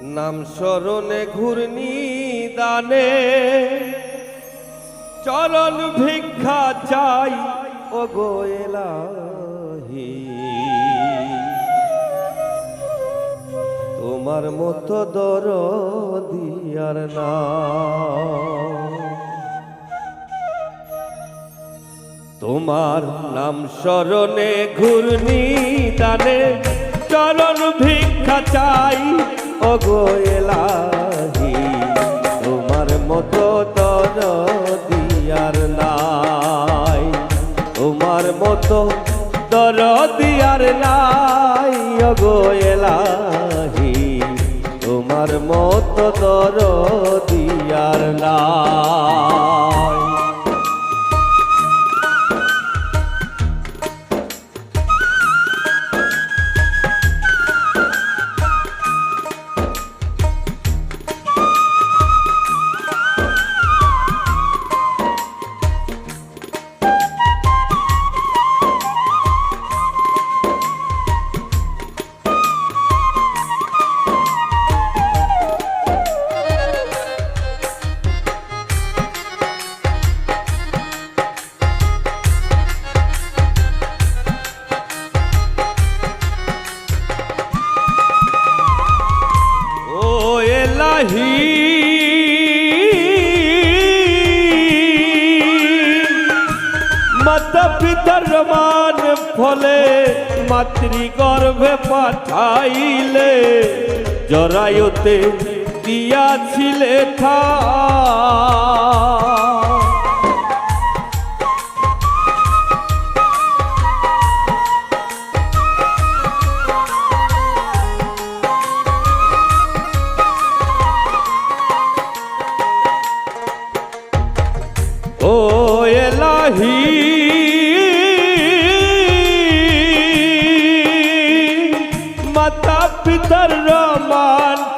নাম স্মরণে ঘূর্ণি দানে। চরণ ভিক্ষা চাই ও গোয়েলাহি তোমার মতো দর দিয়ার না। তোমার নাম স্মরণে ঘূর্ণি দানে। চরণ ভিক্ষা চাই ও গোয়েলাহি তোমার মতো তর দিয়ার নাই। তোমার মতো তর দিয়ার নাই ও গোয়েলাহি তোমার মতো তর দিয়ার নাই। মাতৃ গর্ভে পাঠাইলে জরায়ুতে দিয়াছিলে খা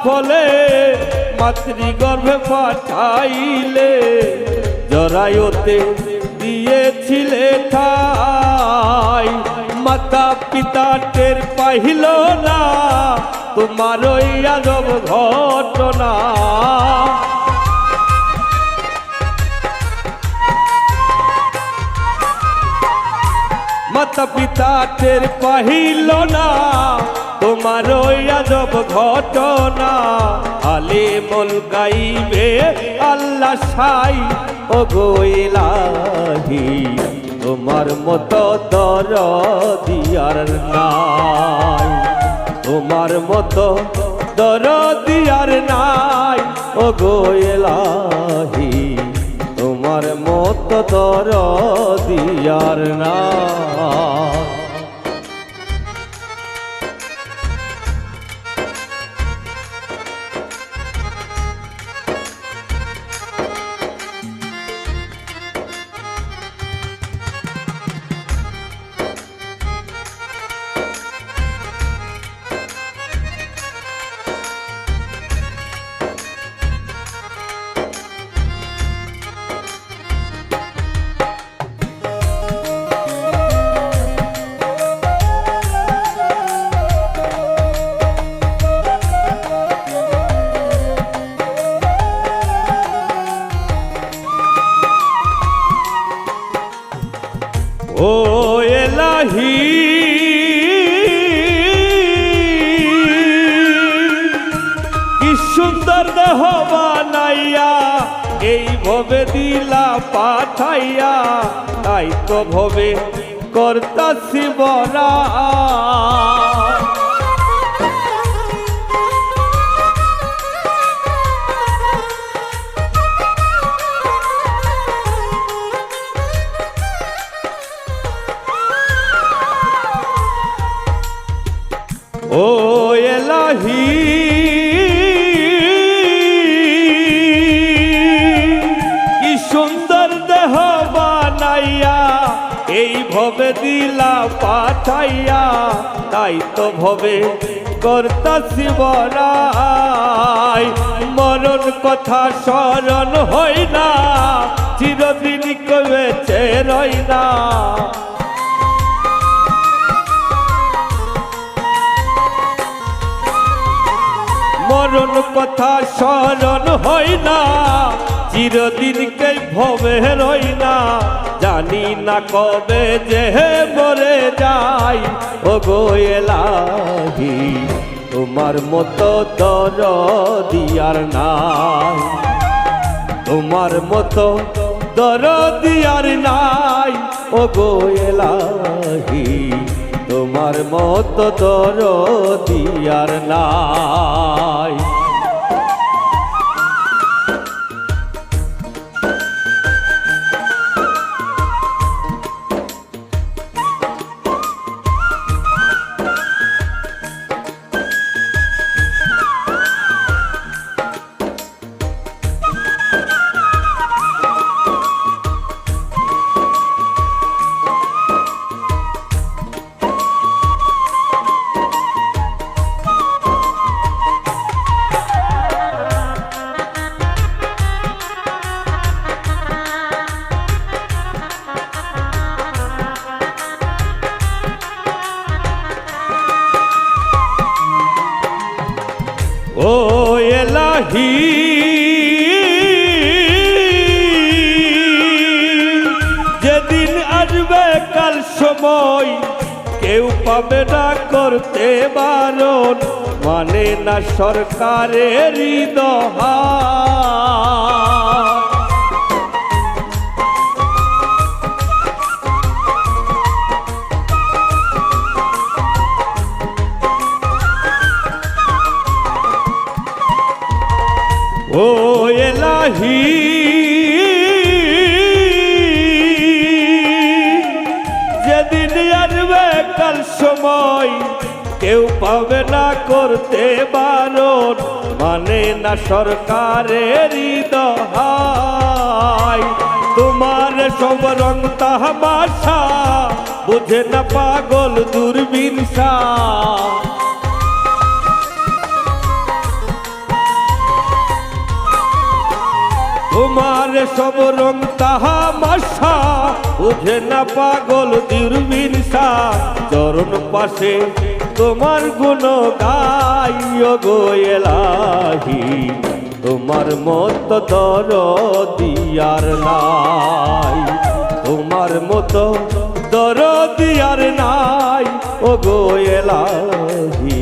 ফলে মাতৃ গর্ভে পাঠাইলে, জরায়ুতে দিয়েছিলে ঠাই। মাতা পিতা টের পাইল না তোমার ওই আজব ঘটনা। মাতা পিতা টের পাহিল না তোমার আজব ঘটনা, আলে মল গাইবে, আল্লাহ সাই। ও গোইলাহি তোমার মতো দর দিয়ার নাই। তোমার মতো দর দিয়ার নাই। ও গোয়েলাহি তোমার মতো দর দিয়ার না দেহ বানাইয়া এই ভবে দিলা পাঠাইয়া তাই তো ভবে কর্তা শিবরা ও এলাহি ভবে দিলা পাঠাইয়া, তাই তো ভবে কর্তা শিবরাই মরণ কথা স্মরণ হই না, চিরদিন কবেছে রই না। মরণ কথা স্মরণ হয় না চিরদিনকে ভবে রই না, জানি না কবে যে মরে যাই। ও গোয়েলাহি তোমার মতো দর দিয়ার নাই। তোমার মতো দরদি আর নাই। ও গোয়েলাহি তোমার মতো দরদি আর নাই। ও এলাহি। যেদিন আসবে কাল সময়, কেউ পাবে না করতে বারণ মানে না সরকারের দহা ও এলাহি যেদিন আসবে কাল সময়, কেউ পাবে না করতে বারণ মানে না সরকারের দহাই। তোমার সব রং তাহামাশা বুঝে না পাগল দূরবীনসা তোমার সব রং তাহা মাসা। বুঝে না পাগল দূরবীনসা চরণ পাশে তোমার গুণ গাইও গোয়েলাহি তোমার মত দর দিয়ার নাই। তোমার মত দর দিয়ার নাই ও গোয়েলাহি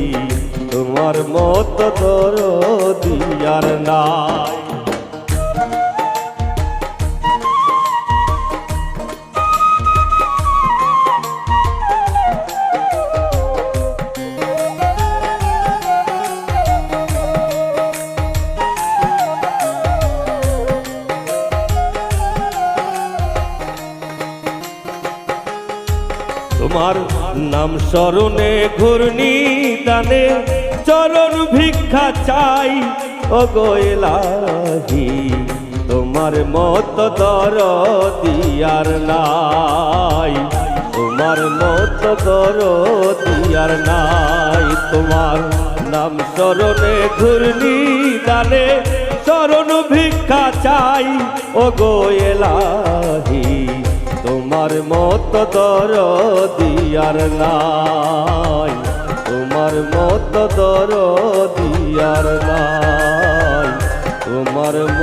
তোমার মত দর দিয়ার নাই। তোমার নাম স্মরণে ঘূর্ণি দানে চরণ ভিক্ষা চাই। ও গোয়েলাহি তোমার মত দর দিয়ার নাই। তোমার মত দর দিয়ার নাই। তোমার নাম স্মরণে ঘূর্ণি দানে চরণ ভিক্ষা চাই। ও গোয়েলাহি তোমার মত তর দিয়ার নাই। তোমার মত তর দিয়ার নাই। তোমার মত